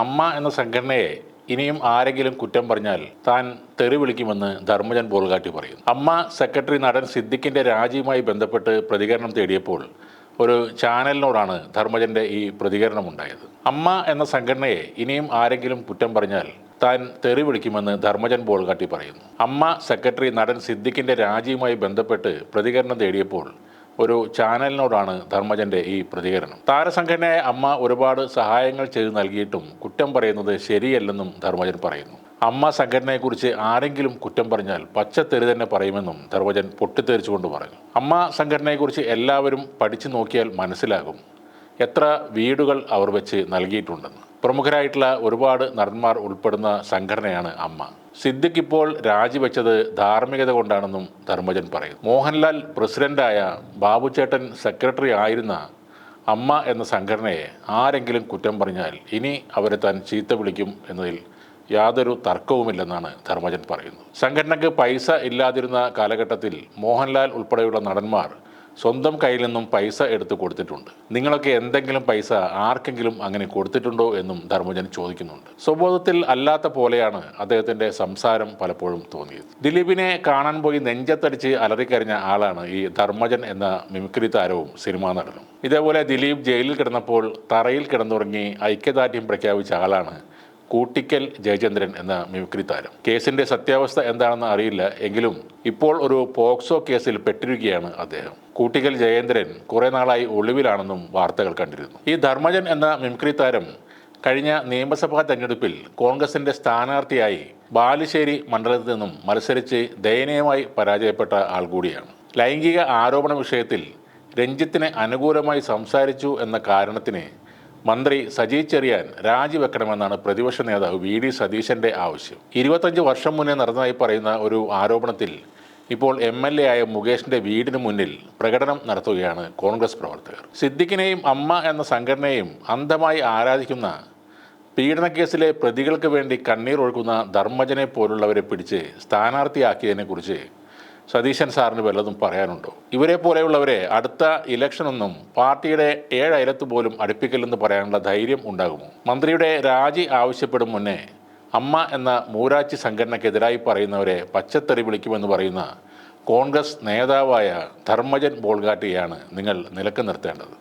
അമ്മ എന്ന സംഘടനയെ ഇനിയും ആരെങ്കിലും കുറ്റം പറഞ്ഞാൽ താൻ തെറി വിളിക്കുമെന്ന് ധർമ്മജൻ ബോൾഗാട്ടി പറയുന്നു. അമ്മ സെക്രട്ടറി നടൻ സിദ്ദിഖിന്റെ രാജിയുമായി ബന്ധപ്പെട്ട് പ്രതികരണം തേടിയപ്പോൾ ഒരു ചാനലിനോടാണ് ധർമ്മജന്റെ ഈ പ്രതികരണം ഉണ്ടായത് അമ്മ എന്ന സംഘടനയെ ഇനിയും ആരെങ്കിലും കുറ്റം പറഞ്ഞാൽ താൻ തെറി വിളിക്കുമെന്ന് ധർമ്മജൻ ബോൾഗാട്ടി പറയുന്നു. അമ്മ സെക്രട്ടറി നടൻ സിദ്ദിഖിന്റെ രാജിയുമായി ബന്ധപ്പെട്ട് പ്രതികരണം തേടിയപ്പോൾ ഒരു ചാനലിനോടാണ് ധർമ്മജന്റെ ഈ പ്രതികരണം. താരസംഘടനയായ അമ്മ ഒരുപാട് സഹായങ്ങൾ ചെയ്തു നൽകിയിട്ടും കുറ്റം പറയുന്നത് ശരിയല്ലെന്നും ധർമ്മജൻ പറയുന്നു. അമ്മ സംഘടനയെക്കുറിച്ച് ആരെങ്കിലും കുറ്റം പറഞ്ഞാൽ പച്ചത്തെറി തന്നെ പറയുമെന്നും ധർമ്മജൻ പൊട്ടിത്തെറിച്ചുകൊണ്ട് പറഞ്ഞു. അമ്മ സംഘടനയെക്കുറിച്ച് എല്ലാവരും പഠിച്ചു നോക്കിയാൽ മനസ്സിലാകും എത്ര വീടുകൾ അവർ വെച്ച് നൽകിയിട്ടുണ്ടെന്ന്. പ്രമുഖരായിട്ടുള്ള ഒരുപാട് നടന്മാർ ഉൾപ്പെടുന്ന സംഘടനയാണ് അമ്മ. സിദ്ദിഖ് ഇപ്പോൾ രാജിവെച്ചത് ധാർമ്മികത കൊണ്ടാണെന്നും ധർമ്മജൻ പറയുന്നു മോഹൻലാൽ പ്രസിഡന്റായ ബാബുചേട്ടൻ സെക്രട്ടറി ആയിരുന്ന അമ്മ എന്ന സംഘടനയെ ആരെങ്കിലും കുറ്റം പറഞ്ഞാൽ ഇനി അവരെ താൻ ചീത്ത വിളിക്കും എന്നതിൽ യാതൊരു തർക്കവുമില്ലെന്നാണ് ധർമ്മജൻ പറയുന്നത്. സംഘടനയ്ക്ക് പൈസ ഇല്ലാതിരുന്ന കാലഘട്ടത്തിൽ മോഹൻലാൽ ഉൾപ്പെടെയുള്ള നടന്മാർ സ്വന്തം കയ്യിൽ നിന്നും പൈസ എടുത്ത് കൊടുത്തിട്ടുണ്ട്. നിങ്ങളൊക്കെ എന്തെങ്കിലും പൈസ ആർക്കെങ്കിലും അങ്ങനെ കൊടുത്തിട്ടുണ്ടോ എന്നും ധർമ്മജൻ ചോദിക്കുന്നുണ്ട്. സ്വബോധത്തിൽ അല്ലാത്ത പോലെയാണ് അദ്ദേഹത്തിന്റെ സംസാരം പലപ്പോഴും തോന്നിയത്. ദിലീപിനെ കാണാൻ പോയി നെഞ്ചത്തടിച്ച് അലറിക്കരഞ്ഞ ആളാണ് ഈ ധർമ്മജൻ എന്ന മിമിക്രി താരവും സിനിമാ നടനും. ഇതേപോലെ ദിലീപ് ജയിലിൽ കിടന്നപ്പോൾ തറയിൽ കിടന്നുറങ്ങി ഐക്യദാർഢ്യം പ്രഖ്യാപിച്ച ആളാണ് കൂട്ടിക്കൽ ജയചന്ദ്രൻ എന്ന മിമിക്രി താരം. കേസിന്റെ സത്യാവസ്ഥ എന്താണെന്ന് അറിയില്ല. എങ്കിലും ഇപ്പോൾ ഒരു പോക്സോ കേസിൽ പെട്ടിരിക്കുകയാണ് അദ്ദേഹം. കൂട്ടിക്കൽ ജയേന്ദ്രൻ കുറെ നാളായി ഒളിവിലാണെന്നും വാർത്തകൾ കണ്ടിരുന്നു. ഈ ധർമ്മജൻ എന്ന മിമിക്രി താരം കഴിഞ്ഞ നിയമസഭാ തെരഞ്ഞെടുപ്പിൽ കോൺഗ്രസിന്റെ സ്ഥാനാർത്ഥിയായി ബാലുശ്ശേരി മണ്ഡലത്തിൽ നിന്നും മത്സരിച്ച് ദയനീയമായി പരാജയപ്പെട്ട ആൾ കൂടിയാണ്. ലൈംഗിക ആരോപണ വിഷയത്തിൽ രഞ്ജിത്തിന് അനുകൂലമായി സംസാരിച്ചു എന്ന കാരണത്തിന് മന്ത്രി സജി ചെറിയാൻ രാജിവെക്കണമെന്നാണ് പ്രതിപക്ഷ നേതാവ് വി ഡി സതീശന്റെ ആവശ്യം. ഇരുപത്തഞ്ച് വർഷം മുന്നേ നടന്നതായി പറയുന്ന ഒരു ആരോപണത്തിൽ ഇപ്പോൾ എം എൽ എ ആയ മുകേഷിന്റെ വീടിന് മുന്നിൽ പ്രകടനം നടത്തുകയാണ് കോൺഗ്രസ് പ്രവർത്തകർ. സിദ്ദിഖിനെയും അമ്മ എന്ന സംഘടനയെയും അന്ധമായി ആരാധിക്കുന്ന പീഡനക്കേസിലെ പ്രതികൾക്ക് വേണ്ടി കണ്ണീർ ഒഴുക്കുന്ന ധർമ്മജനെ പോലുള്ളവരെ പിടിച്ച് സ്ഥാനാർത്ഥിയാക്കിയതിനെക്കുറിച്ച് സതീശൻ സാറിന് വല്ലതും പറയാനുണ്ടോ? ഇവരെ പോലെയുള്ളവരെ അടുത്ത ഇലക്ഷനൊന്നും പാർട്ടിയുടെ ഏഴയലത്ത് പോലും അടുപ്പിക്കില്ലെന്ന് പറയാനുള്ള ധൈര്യം ഉണ്ടാകുമോ? മന്ത്രിയുടെ രാജി ആവശ്യപ്പെടും മുന്നേ അമ്മ എന്ന മൂരാച്ചി സംഘടനയ്ക്കെതിരായി പറയുന്നവരെ പച്ചത്തെറി വിളിക്കുമെന്ന് പറയുന്ന കോൺഗ്രസ് നേതാവായ ധർമ്മജൻ ബോൾഗാട്ടിയാണ് നിങ്ങൾ നിലയ്ക്ക് നിർത്തേണ്ടത്.